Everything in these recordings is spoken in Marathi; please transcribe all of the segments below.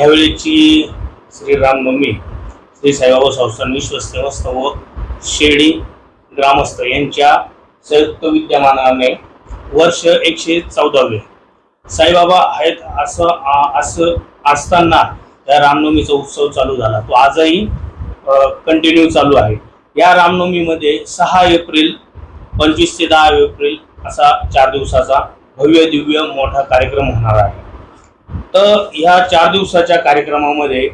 ह्यावेळेची श्री रामनवमी श्री साईबाबा संस्थान विश्वस्त व शेडी ग्रामस्थ यांच्या संयुक्त विद्यमानाने वर्ष एकशे चौदावे. साईबाबा आहेत असं आ- असं असताना या रामनवमीचा उत्सव चालू झाला. तो आजही कंटिन्यू चालू आहे. या रामनवमीमध्ये सहा एप्रिल पंचवीस ते दहा एप्रिल असा चार दिवसाचा भव्य दिव्य मोठा कार्यक्रम होणार आहे. तर ह्या चार दिवसाच्या कार्यक्रमामध्ये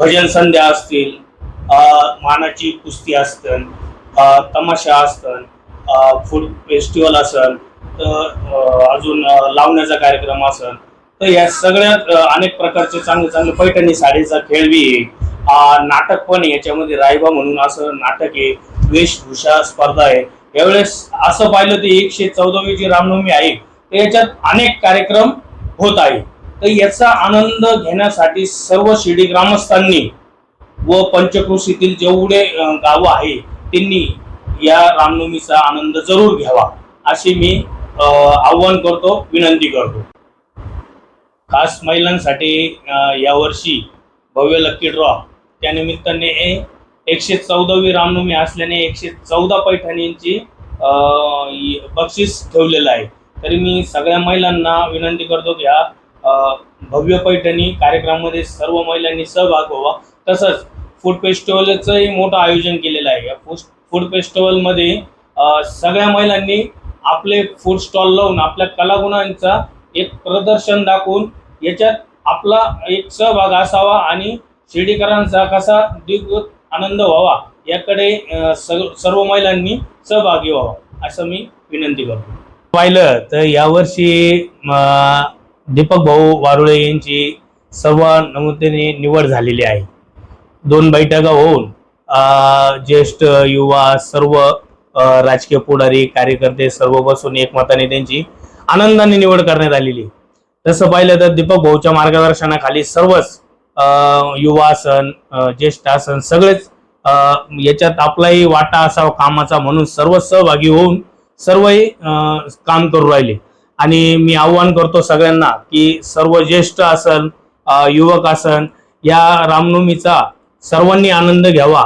भजन संध्या असतील मानाची कुस्ती असतं तमाशा असतं फूड फेस्टिवल असन तर अजून लावण्याचा कार्यक्रम असन तर या सगळ्या अनेक प्रकारचे चांगले चांगले पैठणी साडीचा खेळ बी आहे नाटक पण आहे याच्यामध्ये रायबा म्हणून असं नाटक आहे वेशभूषा स्पर्धा आहे. यावेळेस असं पाहिलं तर एकशे चौदावी जी रामनवमी आहे तर याच्यात अनेक कार्यक्रम होत आहे. तर याचा आनंद घेण्यासाठी सर्व शिर्डी ग्रामस्थांनी व पंचक्रोशीतील जेवढे गावं आहे त्यांनी या रामनवमीचा आनंद जरूर घ्यावा. अशी मी आव्हान करतो विनंती करतो. खास महिलांसाठी यावर्षी भव्य लक्की ड्रॉ त्यानिमित्ताने एकशे चौदावी रामनवमी असल्याने एकशे चौदा पैठणींची बक्षीस ठेवलेलं आहे. तरी मी सगळ्या महिलांना विनंती करतो की ह्या भव्य पैठणी कार्यक्रमामध्ये सर्व महिलांनी सहभाग व्हावा. तसंच फूड फेस्टिवलचंही मोठं आयोजन केलेलं आहे. या फूड फूड फेस्टिवलमध्ये सगळ्या महिलांनी आपले फूड स्टॉल लावून आपल्या कलागुणांचा एक प्रदर्शन दाखवून याच्यात आपला एक सहभाग असावा आणि शिर्डीकरांचा कसा दिग्गत आनंद व्हावा याकडे सर्व महिलांनी सहभागी व्हावा असं मी विनंती करतो. पाहिलं तर यावर्षी दीपक भाऊ वारुळे यांची सर्व नमुतेने निवड झालेली आहे. दोन बैठका होऊन ज्येष्ठ युवा सर्व राजकीय पुढारी कार्यकर्ते सर्व बसून एकमताने त्यांची आनंदाने निवड करण्यात आलेली तसं पाहिलं तर दीपक भाऊच्या मार्गदर्शनाखाली सर्वच युवा असन ज्येष्ठ आसन सगळेच याच्यात आपलाही वाटा असावा कामाचा म्हणून सर्व सहभागी होऊन सर्वही काम करू राहिले. आणि मी आव्हान करतो सगळ्यांना की सर्व ज्येष्ठ असन युवक असन या रामनवमीचा सर्वांनी आनंद घ्यावा.